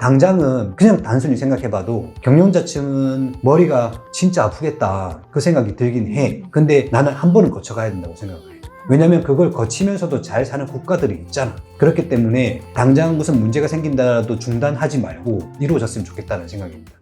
당장은 그냥 단순히 생각해봐도 경영자층은 머리가 진짜 아프겠다 그 생각이 들긴 해. 근데 나는 한 번은 거쳐가야 된다고 생각을 해. 왜냐면 그걸 거치면서도 잘 사는 국가들이 있잖아. 그렇기 때문에 당장 무슨 문제가 생긴다라도 중단하지 말고 이루어졌으면 좋겠다는 생각입니다.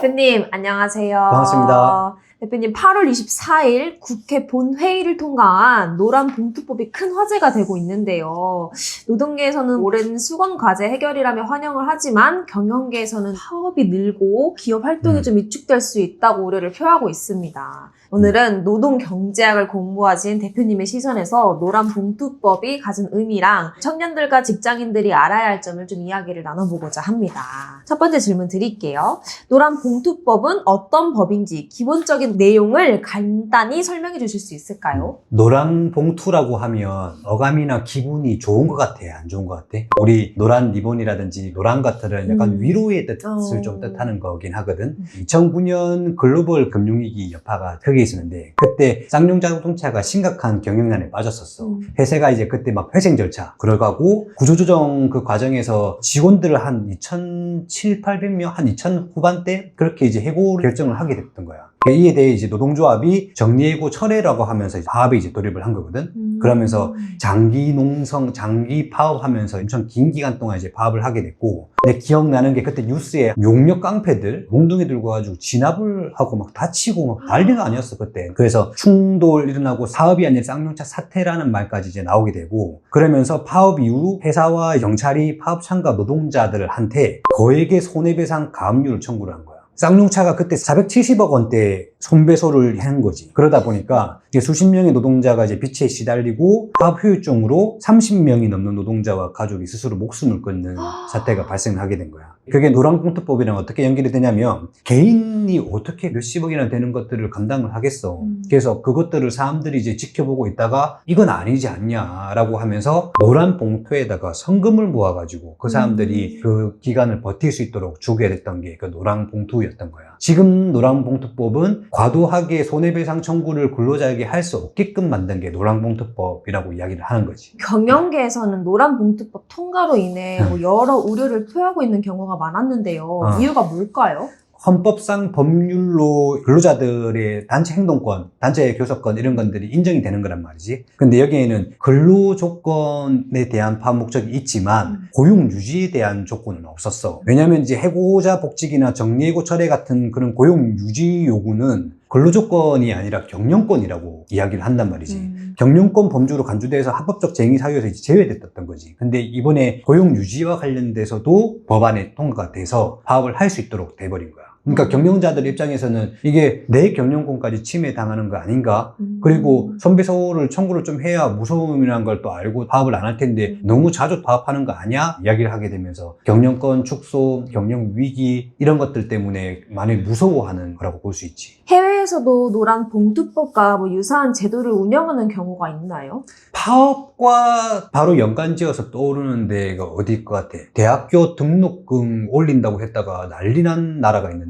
대표님 안녕하세요. 반갑습니다. 대표님 8월 24일 국회 본회의를 통과한 노란 봉투법이 큰 화제가 되고 있는데요. 노동계에서는 오랜 수건 과제 해결이라며 환영을 하지만 경영계에서는 사업이 늘고 기업 활동이 음. 좀 위축될 수 있다고 우려를 표하고 있습니다. 오늘은 노동 경제학을 공부하신 대표님의 시선에서 노란 봉투법이 가진 의미랑 청년들과 직장인들이 알아야 할 점을 좀 이야기를 나눠보고자 합니다. 첫 번째 질문 드릴게요. 노란 봉투법은 어떤 법인지 기본적인 내용을 간단히 설명해 주실 수 있을까요? 노란 봉투라고 하면 어감이나 기분이 좋은 것 같아? 안 좋은 것 같아? 우리 노란 리본이라든지 노란 것들은 약간 음. 위로의 뜻을 어. 좀 뜻하는 거긴 하거든. 음. 2009년 글로벌 금융위기 여파가 크게 있었는데 그때 쌍용 자동차가 심각한 경영난에 빠졌었어. 음. 회사가 이제 그때 막 회생 절차 들어가고 구조조정 그 과정에서 직원들을 한 2,700, 800명, 한 2,000 후반대 그렇게 이제 해고 결정을 하게 됐던 거야. 이에 대해 이제 노동조합이 정리해고 철회라고 하면서 이제 파업에 이제 돌입을 한 거거든. 음. 그러면서 장기 농성, 장기 파업하면서 엄청 긴 기간 동안 이제 파업을 하게 됐고, 내 기억나는 게 그때 뉴스에 용역 깡패들, 몽둥이 들고 가지고 진압을 하고 막 다치고 막 난리가 아니었어, 그때. 그래서 충돌 일어나고 사업이 아닌 쌍용차 사태라는 말까지 이제 나오게 되고, 그러면서 파업 이후 회사와 경찰이 파업 참가 노동자들한테 거액의 손해배상 가압류를 청구를 한 거야. 쌍용차가 그때 470억 원대 손배소를 한 거지. 그러다 보니까 이제 수십 명의 노동자가 이제 빚에 시달리고 파업 후유증으로 30명이 넘는 노동자와 가족이 스스로 목숨을 끊는 사태가 발생하게 된 거야. 그게 노란봉투법이랑 어떻게 연결이 되냐면 개인이 어떻게 몇십억이나 되는 것들을 감당을 하겠어. 음. 그래서 그것들을 사람들이 이제 지켜보고 있다가 이건 아니지 않냐라고 하면서 노란 봉투에다가 성금을 모아가지고 그 사람들이 그 기간을 버틸 수 있도록 주게 됐던 게 그 노란 봉투였던 거야. 지금 노란 봉투법은 과도하게 손해배상 청구를 근로자에게 할 수 없게끔 만든 게 노란 봉투법이라고 이야기를 하는 거지. 경영계에서는 노란 봉투법 통과로 인해 뭐 여러 우려를 표하고 있는 경우가 많았는데요. 어. 이유가 뭘까요? 헌법상 법률로 근로자들의 단체 행동권, 단체 교섭권 이런 것들이 인정이 되는 거란 말이지. 근데 여기에는 근로 조건에 대한 파업 목적이 있지만 음. 고용 유지에 대한 조건은 없었어. 왜냐하면 이제 해고자 복직이나 정리해고 철회 같은 그런 고용 유지 요구는 근로 조건이 아니라 경영권이라고 이야기를 한단 말이지. 음. 경영권 범주로 간주돼서 합법적 쟁의 사유에서 이제 제외됐던 거지. 근데 이번에 고용 유지와 관련돼서도 법안에 통과가 돼서 파업을 할 수 있도록 돼버린 거야. 그러니까 음. 경영자들 입장에서는 이게 내 경영권까지 침해당하는 거 아닌가? 음. 그리고 선배소를 청구를 좀 해야 무서움이라는 걸 또 알고 파업을 안 할 텐데 음. 너무 자주 파업하는 거 아니야? 이야기를 하게 되면서 경영권 축소, 경영 위기 이런 것들 때문에 많이 무서워하는 거라고 볼 수 있지. 해외에서도 노란 봉투법과 뭐 유사한 제도를 운영하는 경우가 있나요? 파업과 바로 연관지어서 떠오르는 데가 어디일 것 같아? 대학교 등록금 올린다고 했다가 난리 난 나라가 있는데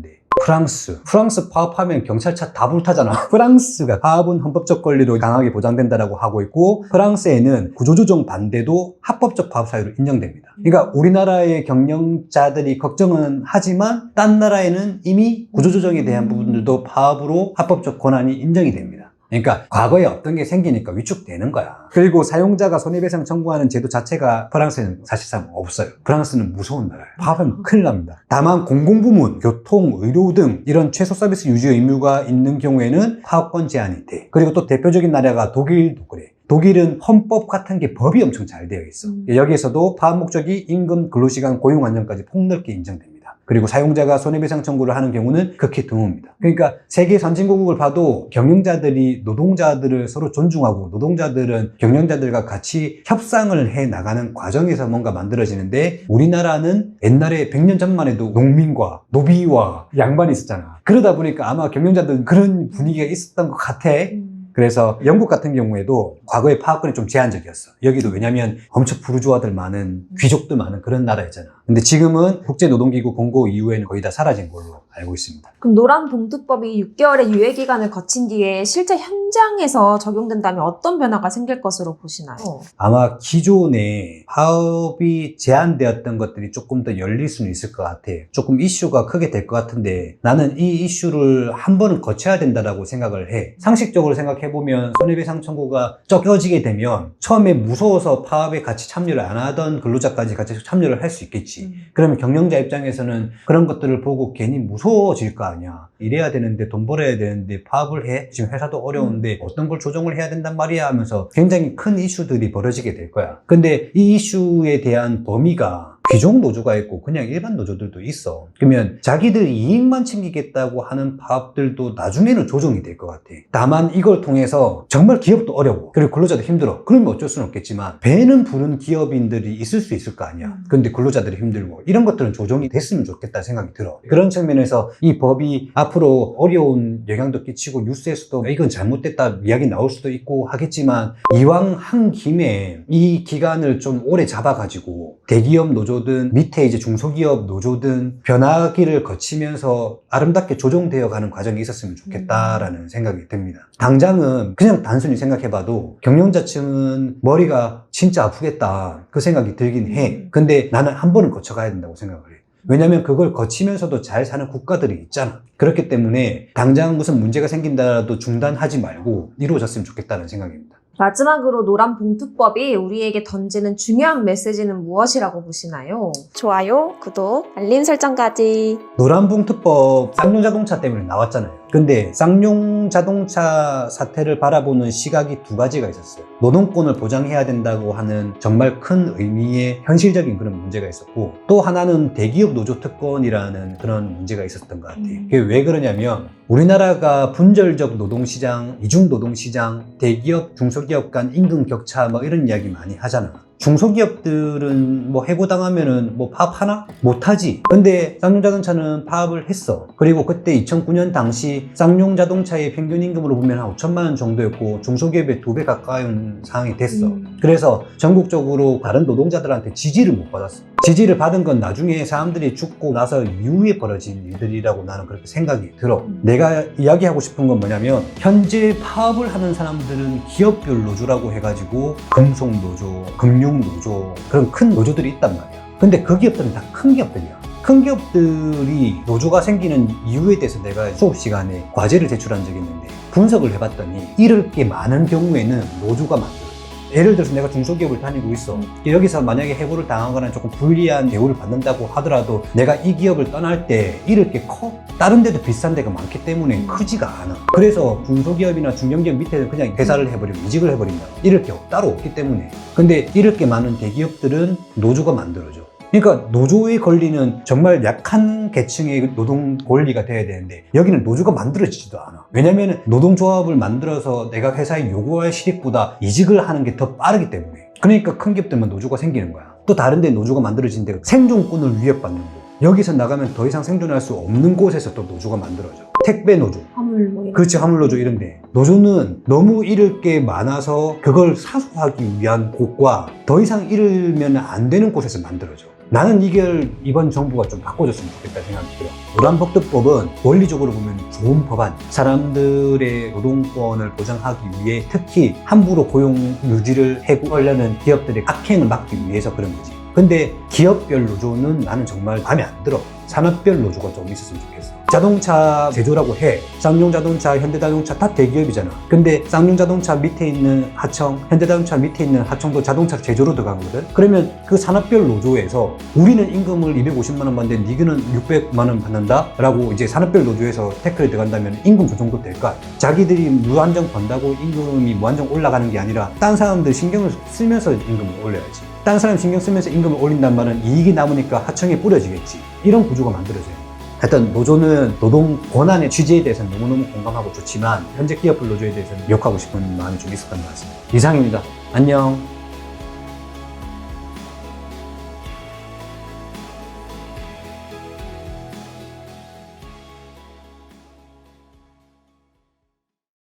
프랑스. 프랑스 파업하면 경찰차 다 불타잖아. 프랑스가 파업은 헌법적 권리로 강하게 보장된다라고 하고 있고 프랑스에는 구조조정 반대도 합법적 파업 사유로 인정됩니다. 그러니까 우리나라의 경영자들이 걱정은 하지만 딴 나라에는 이미 구조조정에 대한 부분들도 파업으로 합법적 권한이 인정이 됩니다. 그러니까 과거에 어떤 게 생기니까 위축되는 거야. 그리고 사용자가 손해배상 청구하는 제도 자체가 프랑스에는 사실상 없어요. 프랑스는 무서운 나라예요. 파업하면 큰일 납니다. 다만 공공부문, 교통, 의료 등 이런 최소 서비스 유지 의무가 있는 경우에는 파업권 제한이 돼. 그리고 또 대표적인 나라가 독일도 그래. 독일은 헌법 같은 게 법이 엄청 잘 되어 있어. 음. 여기에서도 파업 목적이 임금, 근로시간, 고용 안정까지 폭넓게 인정됩니다. 그리고 사용자가 손해배상 청구를 하는 경우는 극히 드뭅니다. 그러니까 세계 선진국을 봐도 경영자들이 노동자들을 서로 존중하고 노동자들은 경영자들과 같이 협상을 해 나가는 과정에서 뭔가 만들어지는데 우리나라는 옛날에 100년 전만 해도 농민과 노비와 양반이 있었잖아. 그러다 보니까 아마 경영자들은 그런 분위기가 있었던 것 같아. 음. 그래서 영국 같은 경우에도 과거에 파업권이 좀 제한적이었어. 여기도 왜냐면 엄청 부르주아들 많은 귀족들 많은 그런 나라였잖아. 근데 지금은 국제노동기구 공고 이후에는 거의 다 사라진 걸로 알고 있습니다. 그럼 노란 봉투법이 6개월의 유예 기간을 거친 뒤에 실제 현장에서 적용된다면 어떤 변화가 생길 것으로 보시나요? 아마 기존에 파업이 제한되었던 것들이 조금 더 열릴 수는 있을 것 같아. 조금 이슈가 크게 될 것 같은데 나는 이 이슈를 한 번은 거쳐야 된다라고 생각을 해. 상식적으로 생각해보면 손해배상 청구가 쫓겨지게 되면 처음에 무서워서 파업에 같이 참여를 안 하던 근로자까지 같이 참여를 할 수 있겠지. 음. 그러면 경영자 입장에서는 그런 것들을 보고 괜히 무서워질 거 아니야. 일해야 되는데 돈 벌어야 되는데 파업을 해. 지금 회사도 어려운데 어떤 걸 조정을 해야 된단 말이야 하면서 굉장히 큰 이슈들이 벌어지게 될 거야. 근데 이 이슈에 대한 범위가 귀족 노조가 있고 그냥 일반 노조들도 있어. 그러면 자기들 이익만 챙기겠다고 하는 파업들도 나중에는 조정이 될 것 같아. 다만 이걸 통해서 정말 기업도 어려워. 그리고 근로자도 힘들어. 그러면 어쩔 수는 없겠지만 배는 부른 기업인들이 있을 수 있을 거 아니야. 음. 근데 근로자들이 힘들고 이런 것들은 조정이 됐으면 좋겠다 생각이 들어. 그런 측면에서 이 법이 앞으로 어려운 영향도 끼치고 뉴스에서도 이건 잘못됐다 이야기 나올 수도 있고 하겠지만 이왕 한 김에 이 기간을 좀 오래 잡아가지고 대기업 노조 든 밑에 이제 중소기업 노조든 변화기를 거치면서 아름답게 조정되어 가는 과정이 있었으면 좋겠다라는 생각이 듭니다. 당장은 그냥 단순히 생각해봐도 경영자층은 머리가 진짜 아프겠다 그 생각이 들긴 해. 근데 나는 한 번은 거쳐가야 된다고 생각을 해. 왜냐면 그걸 거치면서도 잘 사는 국가들이 있잖아. 그렇기 때문에 당장 무슨 문제가 생긴다라도 중단하지 말고 이루어졌으면 좋겠다는 생각입니다. 마지막으로 노란 봉투법이 우리에게 던지는 중요한 메시지는 무엇이라고 보시나요? 좋아요, 구독, 알림 설정까지. 노란 봉투법 쌍용 자동차 때문에 나왔잖아요. 근데 쌍용 자동차 사태를 바라보는 시각이 두 가지가 있었어요. 노동권을 보장해야 된다고 하는 정말 큰 의미의 현실적인 그런 문제가 있었고 또 하나는 대기업 노조 특권이라는 그런 문제가 있었던 것 같아요. 음. 그게 왜 그러냐면 우리나라가 분절적 노동시장, 이중 노동시장, 대기업, 중소기업 간 임금 격차 뭐 이런 이야기 많이 하잖아. 중소기업들은 뭐 해고당하면은 뭐 파업 하나? 못하지. 근데 쌍용자동차는 파업을 했어. 그리고 그때 2009년 당시 쌍용자동차의 평균 임금으로 보면 한 5천만 원 정도였고 중소기업의 두 배 가까운 상황이 됐어. 음. 그래서 전국적으로 다른 노동자들한테 지지를 못 받았어. 지지를 받은 건 나중에 사람들이 죽고 나서 이후에 벌어진 일들이라고 나는 그렇게 생각이 들어. 음. 내가 이야기하고 싶은 건 뭐냐면 현재 파업을 하는 사람들은 기업별 노조라고 해가지고 금속 노조, 금융 노조 그런 큰 노조들이 있단 말이야. 근데 그 기업들은 다 큰 기업들이야. 큰 기업들이 노조가 생기는 이유에 대해서 내가 수업 시간에 과제를 제출한 적이 있는데 분석을 해봤더니 잃을 게 많은 경우에는 노조가 만들어요. 예를 들어서 내가 중소기업을 다니고 있어. 음. 여기서 만약에 해고를 당하거나 조금 불리한 대우를 받는다고 하더라도 내가 이 기업을 떠날 때 잃을 게 커. 다른 데도 비싼 데가 많기 때문에 음. 크지가 않아. 그래서 중소기업이나 중견기업 밑에는 그냥 회사를 해버리고 이직을 해버린다. 잃을 게 따로 없기 때문에. 근데 잃을 게 많은 대기업들은 노조가 만들어줘. 그러니까 노조에 걸리는 정말 약한 계층의 노동 권리가 돼야 되는데 여기는 노조가 만들어지지도 않아. 왜냐면 노동조합을 만들어서 내가 회사에 요구할 실익보다 이직을 하는 게 더 빠르기 때문에. 그러니까 큰 기업들만 노조가 생기는 거야. 또 다른 데 노조가 만들어진 데가 생존권을 위협받는 거. 여기서 나가면 더 이상 생존할 수 없는 곳에서 또 노조가 만들어져. 택배 노조. 화물 뭐 이런 그렇지 화물 노조 이런데 노조는 너무 잃을 게 많아서 그걸 사수하기 위한 곳과 더 이상 잃으면 안 되는 곳에서 만들어져 나는 이걸 이번 정부가 좀 바꿔줬으면 좋겠다 생각이 들어. 노란복두법은 원리적으로 보면 좋은 법안. 사람들의 노동권을 보장하기 위해 특히 함부로 고용 유지를 해고하려는 기업들의 악행을 막기 위해서 그런 거지. 근데 기업별 노조는 나는 정말 마음에 안 들어 산업별 노조가 좀 있었으면 좋겠어 자동차 제조라고 해. 쌍용 자동차, 현대 자동차 다 대기업이잖아. 근데 쌍용 자동차 밑에 있는 하청, 현대 자동차 밑에 있는 하청도 자동차 제조로 들어가거든. 그러면 그 산업별 노조에서 우리는 임금을 250만 원 받는데 니그는 600만 원 받는다라고 이제 산업별 노조에서 태클이 들어간다면 임금 조정도 될거 아니야. 자기들이 무한정 번다고 임금이 무한정 올라가는 게 아니라 딴 사람들 신경을 쓰면서 임금을 올려야지. 딴 사람 신경 쓰면서 임금을 올린단 말은 이익이 남으니까 하청에 뿌려지겠지. 이런 구조가 만들어져요. 하여튼 노조는 노동 권한의 취지에 대해서는 너무너무 공감하고 좋지만 현재 기업별 노조에 대해서는 욕하고 싶은 마음이 좀 있었던 것 같습니다. 이상입니다. 안녕.